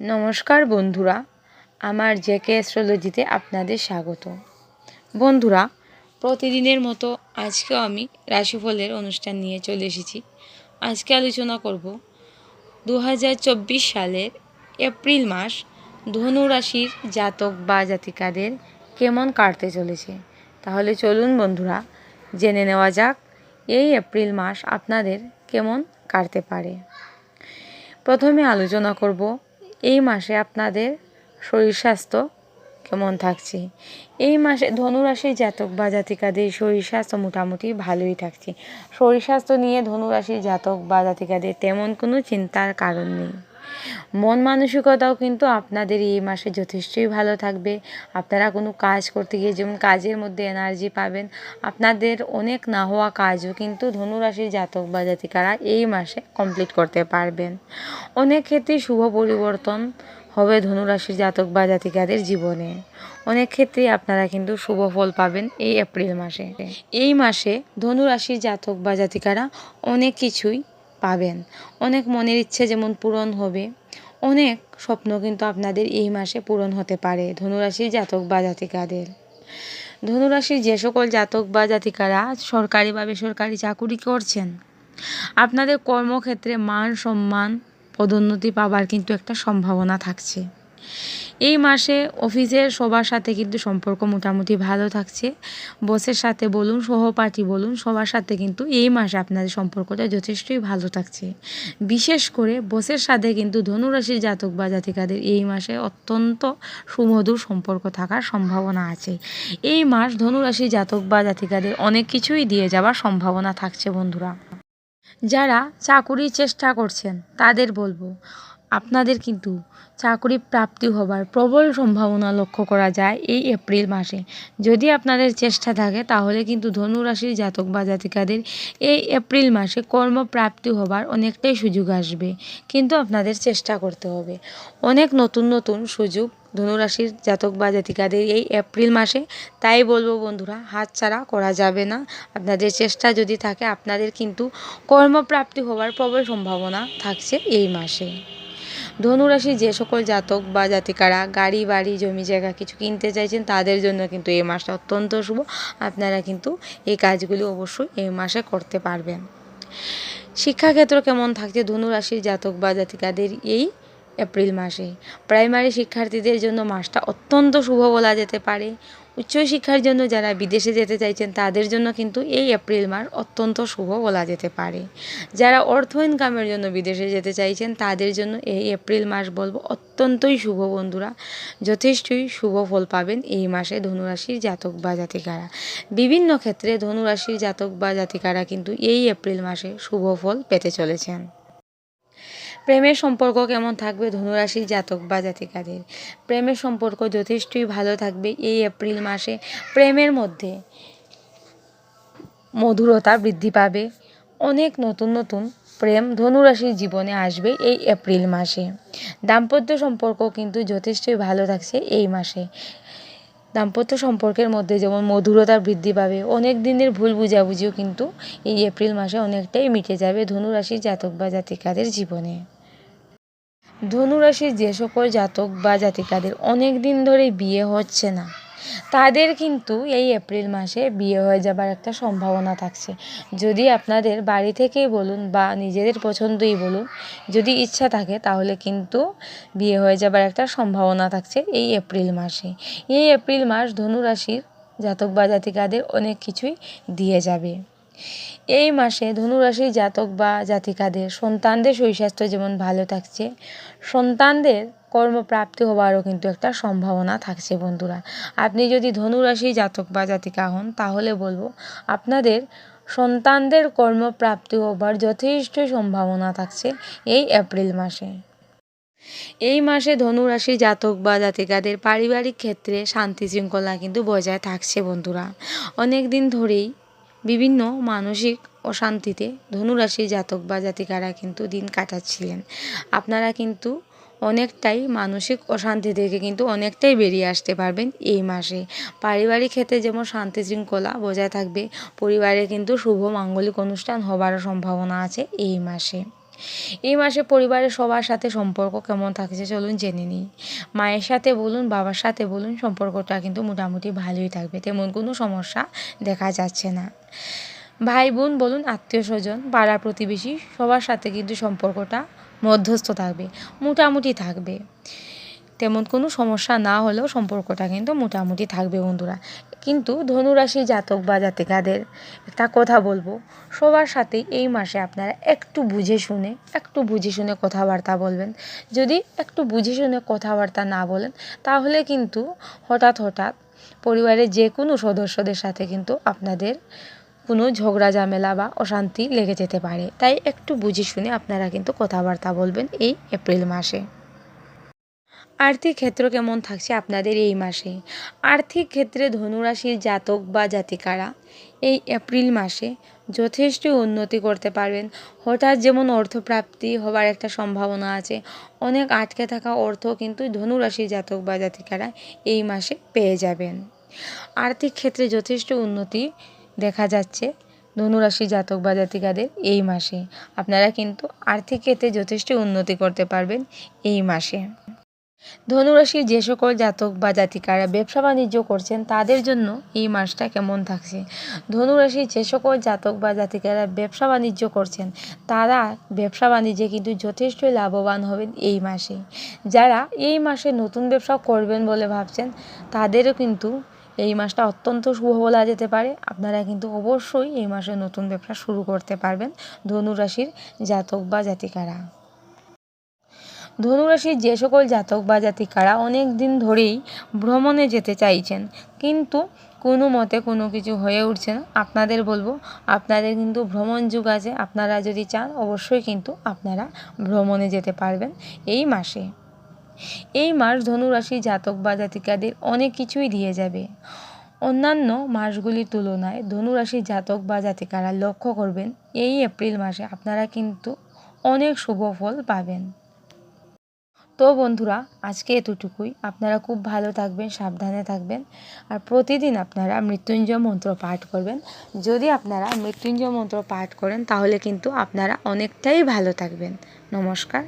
নমস্কার বন্ধুরা, আমার জেকে অ্যাস্ট্রোলজিতে আপনাদের স্বাগত। বন্ধুরা, প্রতিদিনের মতো আজকেও আমি রাশিফলের অনুষ্ঠান নিয়ে চলে এসেছি। আজকে আলোচনা করব দু হাজার চব্বিশ সালের এপ্রিল মাস ধনু রাশির জাতক বা জাতিকাদের কেমন কাটতে চলেছে। তাহলে চলুন বন্ধুরা, জেনে নেওয়া যাক এই এপ্রিল মাস আপনাদের কেমন কাটতে পারে। প্রথমে আলোচনা করব এই মাসে আপনাদের শরীর স্বাস্থ্য কেমন থাকছে? এই মাসে ধনুরাশির জাতক বা জাতিকাদের শরীর স্বাস্থ্য মোটামুটি ভালোই থাকছে। শরীর স্বাস্থ্য নিয়ে ধনুরাশির জাতক বা জাতিকাদের তেমন কোনো চিন্তার কারণ নেই। মন মানসিকতাও কিন্তু আপনাদের এই মাসে যথেষ্টই ভালো থাকবে। আপনারা কোনো কাজ করতে গিয়ে যেমন কাজের মধ্যে এনার্জি পাবেন, আপনাদের অনেক না হওয়া কাজও কিন্তু ধনুরাশির জাতক বা জাতিকারা এই মাসে কমপ্লিট করতে পারবেন। অনেক ক্ষেত্রেই শুভ পরিবর্তন হবে ধনুরাশির জাতক বা জাতিকাদের জীবনে। অনেক ক্ষেত্রে আপনারা কিন্তু শুভ ফল পাবেন এই এপ্রিল মাসে। এই মাসে ধনুরাশির জাতক বা জাতিকারা অনেক কিছুই পাবেন। অনেক মনের ইচ্ছে যেমন পূরণ হবে, অনেক স্বপ্ন কিন্তু আপনাদের এই মাসে পূরণ হতে পারে। ধনুরাশির জাতক বা জাতিকাদের। ধনুরাশির যে সকল জাতক বা জাতিকারা সরকারি বা বেসরকারি চাকুরি করছেন, আপনাদের কর্মক্ষেত্রে মান সম্মান, পদোন্নতি পাবার কিন্তু একটা সম্ভাবনা থাকছে। এই মাসে অফিসের সবার সাথে কিন্তু সম্পর্ক মোটামুটি ভালো থাকছে। বসের সাথে বলুন, সহপাঠী বলুন, সবার সাথে কিন্তু এই মাসে আপনাদের সম্পর্কটা যথেষ্টই ভালো থাকছে। বিশেষ করে বসের সাথে কিন্তু ধনুরাশির জাতক বা জাতিকাদের এই মাসে অত্যন্ত সুমধুর সম্পর্ক থাকার সম্ভাবনা আছে। এই মাস ধনুরাশির জাতক বা জাতিকাদের অনেক কিছুই দিয়ে যাওয়ার সম্ভাবনা থাকছে বন্ধুরা। যারা চাকুরির চেষ্টা করছেন, তাদের বলব আপনাদের কিন্তু চাকরি প্রাপ্তি হবার প্রবল সম্ভাবনা লক্ষ্য করা যায় এই এপ্রিল মাসে। যদি আপনাদের চেষ্টা থাকে, তাহলে কিন্তু ধনুরাশির জাতক বা জাতিকাদের এই এপ্রিল মাসে কর্মপ্রাপ্তি হবার অনেকটাই সুযোগ আসবে। কিন্তু আপনাদের চেষ্টা করতে হবে। অনেক নতুন নতুন সুযোগ ধনুরাশির জাতক বা জাতিকাদের এই এপ্রিল মাসে। তাই বলব বন্ধুরা হাতছাড়া করা যাবে না। আপনাদের চেষ্টা যদি থাকে, আপনাদের কিন্তু কর্মপ্রাপ্তি হওয়ার প্রবল সম্ভাবনা থাকছে এই মাসে। ধনুরাশি যে সকল জাতক বা জাতিকারা গাড়ি, বাড়ি, জমি, জায়গা কিছু কিনতে চাইছেন, তাদের জন্য কিন্তু এই মাসটা অত্যন্ত শুভ। আপনারা কিন্তু এই কাজগুলি অবশ্যই এই মাসে করতে পারবেন। শিক্ষাক্ষেত্র কেমন থাকছে? ধনুরাশির জাতক বা জাতিকাদের এই এপ্রিল মাসে। প্রাইমারি শিক্ষার্থীদের জন্য মাসটা অত্যন্ত শুভ বলা যেতে পারে। উচ্চশিক্ষার জন্য যারা বিদেশে যেতে চাইছেন, তাদের জন্য কিন্তু এই এপ্রিল মাস অত্যন্ত শুভ বলা যেতে পারে। যারা অর্থ ইনকামের জন্য বিদেশে যেতে চাইছেন, তাদের জন্য এই এপ্রিল মাস বলব অত্যন্তই শুভ, বন্ধুরা। যথেষ্টই শুভ ফল পাবেন এই মাসে ধনুরাশির জাতক বা জাতিকারা। বিভিন্ন ক্ষেত্রে ধনুরাশির জাতক বা জাতিকারা কিন্তু এই এপ্রিল মাসে শুভ ফল পেতে চলেছেন। প্রেমের সম্পর্ক কেমন থাকবে ধনুরাশির জাতক বা জাতিকাদের? প্রেমের সম্পর্ক যথেষ্টই ভালো থাকবে এই এপ্রিল মাসে। প্রেমের মধ্যে মধুরতা বৃদ্ধি পাবে। অনেক নতুন নতুন প্রেম ধনুরাশির জীবনে আসবে এই এপ্রিল মাসে। দাম্পত্য সম্পর্ক কিন্তু যথেষ্টই ভালো থাকছে এই মাসে। দাম্পত্য সম্পর্কের মধ্যে যেমন মধুরতা বৃদ্ধি পাবে, অনেক দিনের ভুল বুঝাবুঝিও কিন্তু এই এপ্রিল মাসে অনেকটাই মিটে যাবে ধনুরাশির জাতক বা জাতিকাদের জীবনে। ধনুরাশির যে সকল জাতক বা জাতিকাদের অনেক দিন ধরে বিয়ে হচ্ছে না, তাদের কিন্তু এই এপ্রিল মাসে বিয়ে হয়ে যাবার একটা সম্ভাবনা থাকছে। যদি আপনাদের বাড়ি থেকেই বলুন বা নিজেদের পছন্দই বলুন, যদি ইচ্ছা থাকে তাহলে কিন্তু বিয়ে হয়ে যাবার একটা সম্ভাবনা থাকছে এই এপ্রিল মাসে। এই এপ্রিল মাস ধনুরাশির জাতক বা জাতিকাদের অনেক কিছুই দিয়ে যাবে। এই মাসে ধনুরাশির জাতক বা জাতিকাদের সন্তানদের শরীর যেমন ভালো থাকছে, সন্তানদের কর্মপ্রাপ্তি হওয়ারও কিন্তু একটা সম্ভাবনা থাকছে বন্ধুরা। আপনি যদি ধনুরাশি জাতক বা জাতিকা হন, তাহলে বলব আপনাদের সন্তানদের কর্মপ্রাপ্তি হবার যথেষ্ট সম্ভাবনা থাকছে এই এপ্রিল মাসে। এই মাসে ধনুরাশি জাতক বা জাতিকাদের পারিবারিক ক্ষেত্রে শান্তি শৃঙ্খলা কিন্তু বজায় থাকছে বন্ধুরা। অনেক দিন ধরেই বিভিন্ন মানসিক অশান্তিতে ধনুরাশি জাতক বা জাতিকারা কিন্তু দিন কাটাচ্ছিলেন। আপনারা কিন্তু অনেকটাই মানসিক অশান্তি থেকে কিন্তু অনেকটাই বেরিয়ে আসতে পারবেন এই মাসে। পারিবারিক ক্ষেত্রে যেমন শান্তি শৃঙ্খলা বজায় থাকবে, পরিবারে কিন্তু শুভ, মাঙ্গলিক অনুষ্ঠান হবারও সম্ভাবনা আছে এই মাসে। এই মাসে পরিবারের সবার সাথে সম্পর্ক কেমন থাকছে চলুন জেনে নিই। মায়ের সাথে বলুন, বাবার সাথে বলুন, সম্পর্কটা কিন্তু মোটামুটি ভালোই থাকবে, তেমন কোনো সমস্যা দেখা যাচ্ছে না। ভাই বোন বলুন, আত্মীয় স্বজন, পাড়া প্রতিবেশী, সবার সাথে কিন্তু সম্পর্কটা মধ্যস্থ থাকবে, মোটামুটি থাকবে। তেমন কোনো সমস্যা না হলেও সম্পর্কটা কিন্তু মোটামুটি থাকবে বন্ধুরা। কিন্তু ধনুরাশি জাতক বা জাতিকাদের, একটা কথা বলব, সবার সাথেই এই মাসে আপনারা একটু বুঝে শুনে, একটু বুঝে শুনে কথাবার্তা বলবেন। যদি একটু বুঝে শুনে কথাবার্তা না বলেন, তাহলে কিন্তু হঠাৎ হঠাৎ পরিবারের যে কোনো সদস্যদের সাথে কিন্তু আপনাদের কোনো ঝগড়া, ঝামেলা বা অশান্তি লেগে যেতে পারে। তাই একটু বুঝে শুনে আপনারা কিন্তু কথাবার্তা বলবেন এই এপ্রিল মাসে। আর্থিক ক্ষেত্র কেমন থাকছে আপনাদের এই মাসে? আর্থিক ক্ষেত্রে ধনুরাশির জাতক বা জাতিকারা এই এপ্রিল মাসে যথেষ্ট উন্নতি করতে পারবেন। হঠাৎ যেমন অর্থপ্রাপ্তি হবার একটা সম্ভাবনা আছে, অনেক আটকে থাকা অর্থ কিন্তু ধনুরাশির জাতক বা জাতিকারা এই মাসে পেয়ে যাবেন। আর্থিক ক্ষেত্রে যথেষ্ট উন্নতি দেখা যাচ্ছে ধনুরাশি জাতক বা জাতিকাদের এই মাসে। আপনারা কিন্তু আর্থিক ক্ষেত্রে যথেষ্ট উন্নতি করতে পারবেন এই মাসে। ধনুরাশির যে সকল জাতক বা জাতিকারা ব্যবসা বাণিজ্য করছেন, তাদের জন্য এই মাসটা কেমন থাকছে? ধনুরাশির যে সকল জাতক বা জাতিকারা ব্যবসা বাণিজ্য করছেন, তারা ব্যবসা বাণিজ্যে কিন্তু যথেষ্ট লাভবান হবেন এই মাসে। যারা এই মাসে নতুন ব্যবসা করবেন বলে ভাবছেন, তাদেরও কিন্তু এই মাসটা অত্যন্ত শুভ বলা যেতে পারে। আপনারা কিন্তু অবশ্যই এই মাসে নতুন ব্যবসা শুরু করতে পারবেন ধনুরাশির জাতক বা জাতিকারা। ধনুরাশির যে সকল জাতক বা জাতিকারা অনেক দিন ধরেই ভ্রমণে যেতে চাইছেন। কিন্তু কোনো মতে কোনো কিছু হয়ে উঠছে না। আপনাদের বলব, আপনাদের কিন্তু ভ্রমণ যুগ আছে। আপনারা যদি চান, অবশ্যই কিন্তু আপনারা ভ্রমণে যেতে পারবেন এই মাসে। এই মাস ধনুরাশি জাতক বা জাতিকাদের অনেক কিছুই দিয়ে যাবে। অন্যান্য মাসগুলির তুলনায় ধনুরাশি জাতক বা জাতিকারা লক্ষ্য করবেন, এই এপ্রিল মাসে আপনারা কিন্তু অনেক শুভ ফল পাবেন। তো বন্ধুরা, আজকে এতটুকুই। আপনারা খুব ভালো থাকবেন, সাবধানে থাকবেন আর প্রতিদিন আপনারা মৃত্যুঞ্জয় মন্ত্র পাঠ করবেন। যদি আপনারা মৃত্যুঞ্জয় মন্ত্র পাঠ করেন, তাহলে কিন্তু আপনারা অনেকটাই ভালো থাকবেন। নমস্কার।